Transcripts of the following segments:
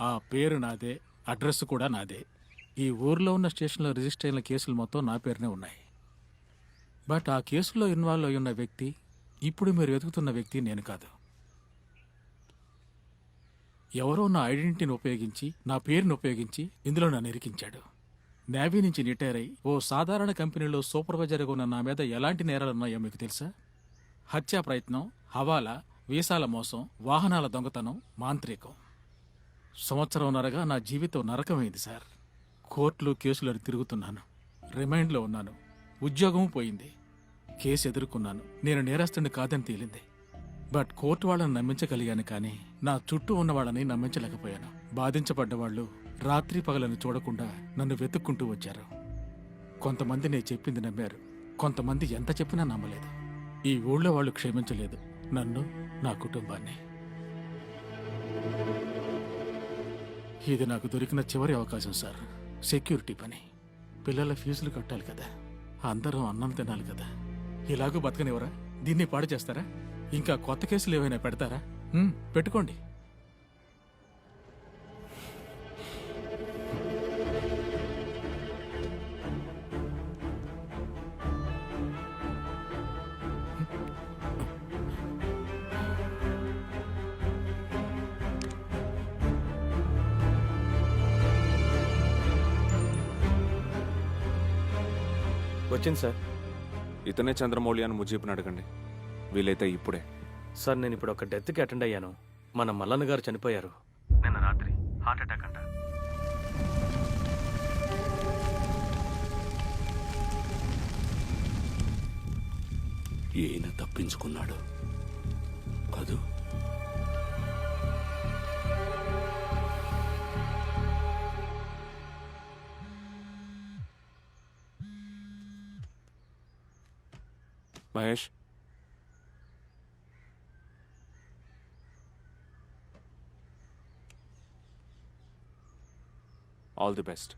ఆ పేరు నాదే అడ్రస్ కూడా నాదే. ఈ ఊర్లో ఉన్న స్టేషన్లో రిజిస్టర్ అయిన కేసులు మొత్తం నా పేరునే ఉన్నాయి. బట్ ఆ కేసులో ఇన్వాల్వ్ అయి ఉన్న వ్యక్తి ఇప్పుడు మీరు వెతుకుతున్న వ్యక్తి నేను కాదు. ఎవరో నా ఐడెంటిటీని ఉపయోగించి నా పేరును ఉపయోగించి ఇందులో నన్ను ఇరికించాడు. నేవీ నుంచి రిటైర్ అయి ఓ సాధారణ కంపెనీలో సూపర్వైజర్గా ఉన్న నా మీద ఎలాంటి నేరాలు ఉన్నాయో మీకు తెలుసా? హత్యా ప్రయత్నం హవాలా వీసాల మోసం వాహనాల దొంగతనం మాంత్రికం. సంవత్సరంన్నరగా నా జీవితం నరకమైంది సార్. కోర్టులు కేసులు తిరుగుతున్నాను. రిమైండ్లో ఉన్నాను. ఉద్యోగం పోయింది. కేసు ఎదుర్కొన్నాను. నేను నేరస్తుని కాదని తేలింది. బట్ కోర్టు వాళ్ళని నమ్మించగలిగాను కానీ నా చుట్టూ ఉన్న వాళ్ళని నమ్మించలేకపోయాను. బాధించబడ్డ వాళ్ళు రాత్రి పగలను చూడకుండా నన్ను వెతుక్కుంటూ వచ్చారు. కొంతమంది నేను చెప్పింది నమ్మారు. కొంతమంది ఎంత చెప్పినా నమ్మలేదు. ఈ ఊళ్ళో వాళ్ళు క్షమించలేదు. నన్ను నా కుటుంబాన్ని. ఇది నాకు దొరికిన చివరి అవకాశం సార్. సెక్యూరిటీ పని. పిల్లల ఫీజులు కట్టాలి కదా. అందరం అన్నం తినాలి కదా. ఇలాగూ బతకనివరా దీన్ని పాడు చేస్తారా? ఇంకా కొత్త కేసులు ఏమైనా పెడతారా? పెట్టుకోండి. వచ్చింది సార్. ఇతనే చంద్రమౌళి అని ముజీబ్ని అడగండి. వీలైతే ఇప్పుడే. సార్ నేను ఇప్పుడు ఒక డెత్కి అటెండ్ అయ్యాను. మన మల్లన్న గారు చనిపోయారు. నిన్న రాత్రి హార్ట్ అటాక్ అంట. ఈయన తప్పించుకున్నాడు. All the best.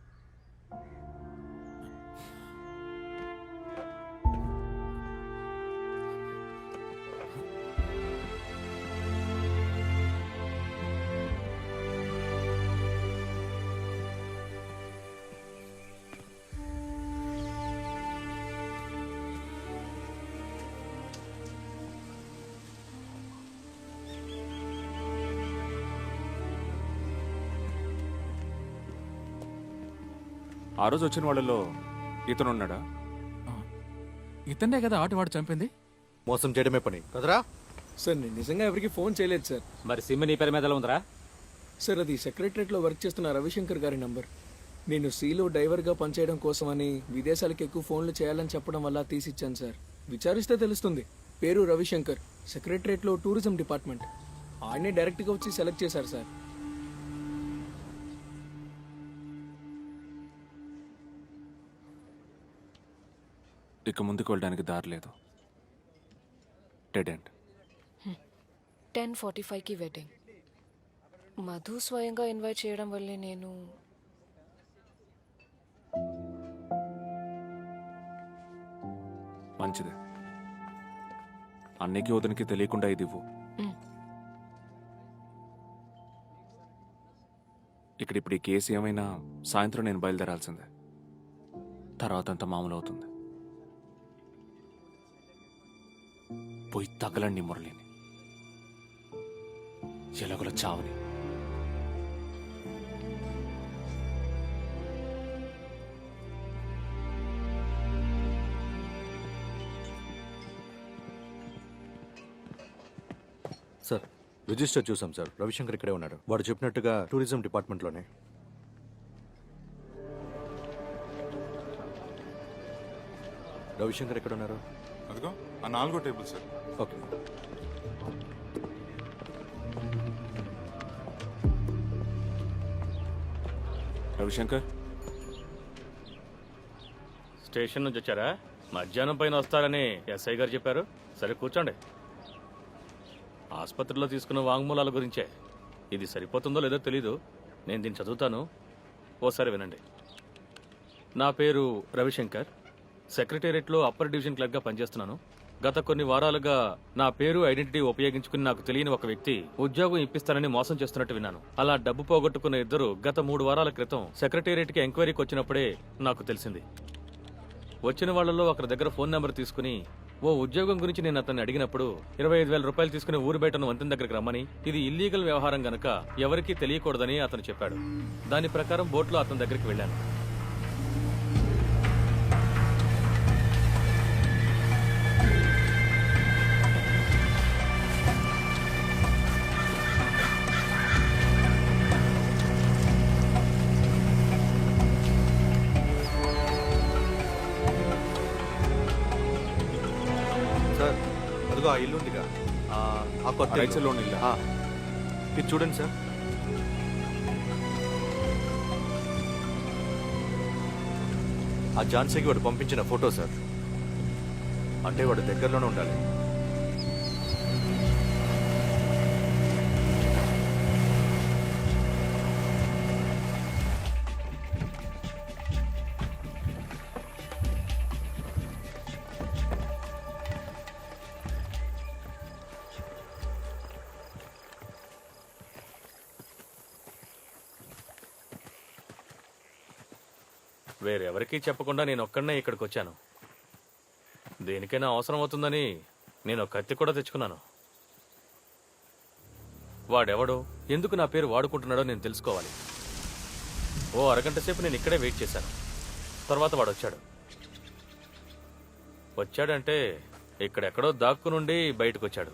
ఆ రోజు వచ్చిన వాళ్ళలో ఇతను ఉన్నాడా? ఇతన్నే కదా ఆటవాడు చంపింది? మోసం చేయడమే పని. కదరా? సార్ నేను నిజంగా ఎవరికి ఫోన్ చేయలేదు సార్. మరి సిమ్ నీ పేరు మీద ఉందిరా? సార్ అది సెక్రటరేట్లో వర్క్ చేస్తున్న రవిశంకర్ గారి నంబర్. నేను సీలో డ్రైవర్గా పనిచేయడం కోసమని విదేశాలకు ఎక్కువ ఫోన్లు చేయాలని చెప్పడం వల్ల తీసిచ్చాను సార్. విచారిస్తే తెలుస్తుంది. పేరు రవిశంకర్ సెక్రటరేట్లో టూరిజం డిపార్ట్మెంట్. ఆయనే డైరెక్ట్గా వచ్చి సెలెక్ట్ చేశారు సార్. ఇక ముందుకు వెళ్ళడానికి దారి లేదు. డెడ్ ఎండ్ టెన్ ఫార్టీ ఫైవ్కి వెడ్డింగ్. మధు స్వయంగా ఇన్వైట్ చేయడం వల్లే నేను మంచిది. అన్నికి వదనికి తెలియకుండా ఇది ఇవ్వు. ఇక్కడ ఇప్పుడు ఈ కేసు ఏమైనా సాయంత్రం నేను బయలుదేరాల్సిందే. తర్వాత అంతా మామూలు అవుతుంది. పోయి తగలండి మురళిని. ఎలాగోలా చావని. సార్ రిజిస్టర్ చూసాం సార్. రవిశంకర్ ఇక్కడే ఉన్నాడు. వాడు చెప్పినట్టుగా టూరిజం డిపార్ట్మెంట్లోనే. రవిశంకర్ ఎక్కడ ఉన్నారు అదిగో ఆ నాలుగో table sir. Okay. Ravishankar? Station నుంచి వచ్చారా? మధ్యాహ్నం పైన వస్తారని ఎస్ఐ గారు చెప్పారు. సరే కూర్చోండి. ఆసుపత్రిలో తీసుకున్న వాంగ్మూలాల గురించే. ఇది సరిపోతుందో లేదో తెలీదు. నేను దీన్ని చదువుతాను. ఓసారి వినండి. నా పేరు రవిశంకర్. సెక్రటేరియట్లో అప్పర్ డివిజన్ క్లర్క్గా పనిచేస్తున్నాను. గత కొన్ని వారాలుగా నా పేరు ఐడెంటిటీ ఉపయోగించుకుని నాకు తెలియని ఒక వ్యక్తి ఉద్యోగం ఇప్పిస్తానని మోసం చేస్తున్నట్టు విన్నాను. అలా డబ్బు పోగొట్టుకున్న ఇద్దరు గత మూడు వారాల క్రితం సెక్రటేరియట్కి ఎంక్వైరీకి వచ్చినప్పుడే నాకు తెలిసింది. వచ్చిన వాళ్ళలో ఒకరి దగ్గర ఫోన్ నెంబర్ తీసుకుని ఓ ఉద్యోగం గురించి నేను అతన్ని అడిగినప్పుడు ఇరవై ఐదు వేల రూపాయలు తీసుకుని ఊరు బయటను వంతెన దగ్గరికి రమ్మని ఇది ఇల్లీగల్ వ్యవహారం గనక ఎవరికీ తెలియకూడదని అతను చెప్పాడు. దాని ప్రకారం బోట్లో అతని దగ్గరికి వెళ్ళాను. అదిగో ఆ ఇల్లు ఉందిగా ఆ ఆ కొత్త రైట్ ఇల్లు. సైడ్లో ఉన్న ఇల్లా? ఆ. ఇది చూడండి సార్ ఆ ఝాన్సీకి వాడు పంపించిన ఫోటో సార్ అంటే వాడు దగ్గరలోనే ఉండాలి వేరెవరికీ చెప్పకుండా నేను ఒక్కడనే ఇక్కడికి వచ్చాను. దేనికైనా అవసరం అవుతుందని నేను ఒక కత్తి కూడా తెచ్చుకున్నాను. వాడెవడో ఎందుకు నా పేరు వాడుకుంటున్నాడో నేను తెలుసుకోవాలి. ఓ అరగంట సేపు నేను ఇక్కడే వెయిట్ చేశాను. తర్వాత వాడు వచ్చాడు వచ్చాడంటే ఇక్కడెక్కడో దాక్కునుండి బయటకు వచ్చాడు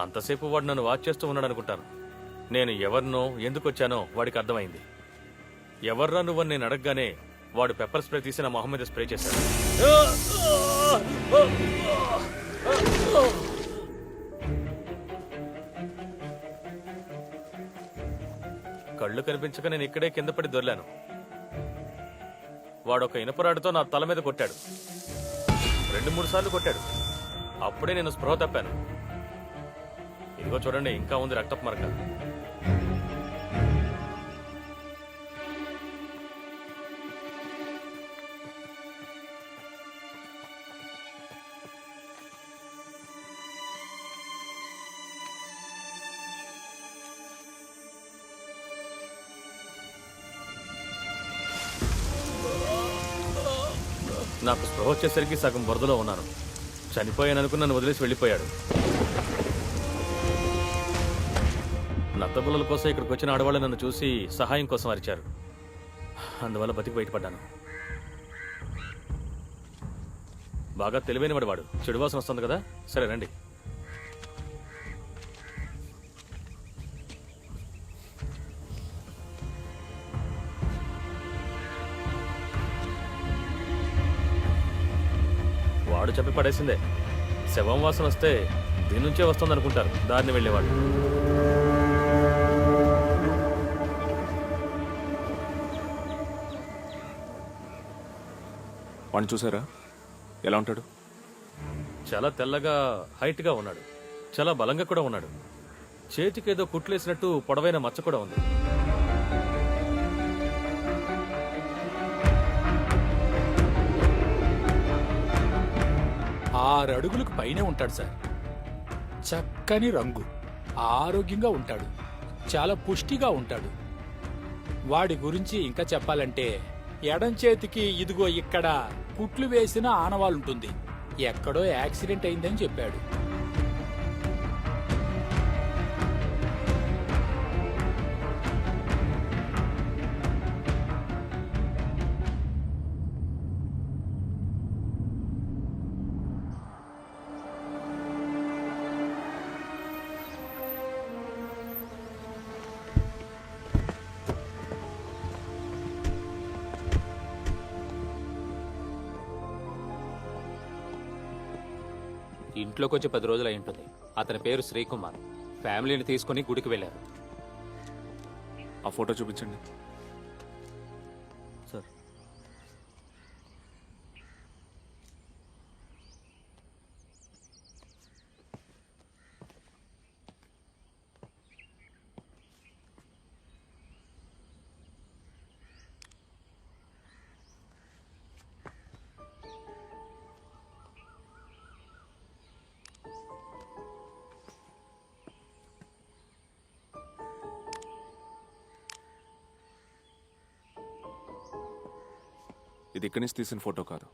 అంతసేపు వాడు నన్ను వాచ్ చేస్తూ ఉన్నాడు అనుకుంటాను నేను ఎవరినో ఎందుకు వచ్చానో వాడికి అర్థమైంది. ఎవర్రా నువ్వని నేను అడగగానే వాడు పెప్పర్ స్ప్రే తీసి నా మొహం మీద స్ప్రే చేశాడు. కళ్ళు కనిపించక నేను ఇక్కడే కింద పడి దొర్లాను. వాడు ఒక ఇనపరాడుతో నా తల మీద కొట్టాడు. రెండు మూడు సార్లు కొట్టాడు. అప్పుడే నేను స్పృహ తప్పాను. ఇదిగో చూడండి ఇంకా ఉంది రక్తపు మరక. నాకు స్పృహ వచ్చేసరికి సగం బురదలో ఉన్నాను. చనిపోయాననుకుని నన్ను వదిలేసి వెళ్ళిపోయాడు. నత్తబుల్లల కోసం ఇక్కడికి వచ్చిన ఆడవాళ్ళు నన్ను చూసి సహాయం కోసం అరిచారు. అందువల్ల బతికి బయటపడ్డాను. బాగా తెలివైనవాడు వాడు. చెడు వాసన వస్తుంది కదా? సరే రండి. వాడు చెప్పి పడేసిందే. శవం వాసన వస్తే దీని నుంచే వస్తుంది అనుకుంటారు దారిని వెళ్ళేవాడు వాడిని చూసారా? ఎలా ఉంటాడు? చాలా తెల్లగా హైట్గా ఉన్నాడు. చాలా బలంగా కూడా ఉన్నాడు. చేతికి ఏదో కుట్లేసినట్టు పొడవైన మచ్చ కూడా ఉంది. ఆరు అడుగులకు పైనే ఉంటాడు సార్. చక్కని రంగు ఆరోగ్యంగా ఉంటాడు చాలా పుష్టిగా ఉంటాడు. వాడి గురించి ఇంకా చెప్పాలంటే ఎడం చేతికి ఇదిగో ఇక్కడ కుట్లు వేసిన ఆనవాలుంటుంది ఎక్కడో యాక్సిడెంట్ అయిందని చెప్పాడు. ఇంట్లోకి వచ్చి పది రోజులు అయి ఉంటుంది. అతని పేరు శ్రీకుమార్. ఫ్యామిలీని తీసుకుని గుడికి వెళ్ళారు. ఆ ఫోటో చూపించండి. ఇది ఇక్కడి నుంచి తీసిన ఫోటో కాదు.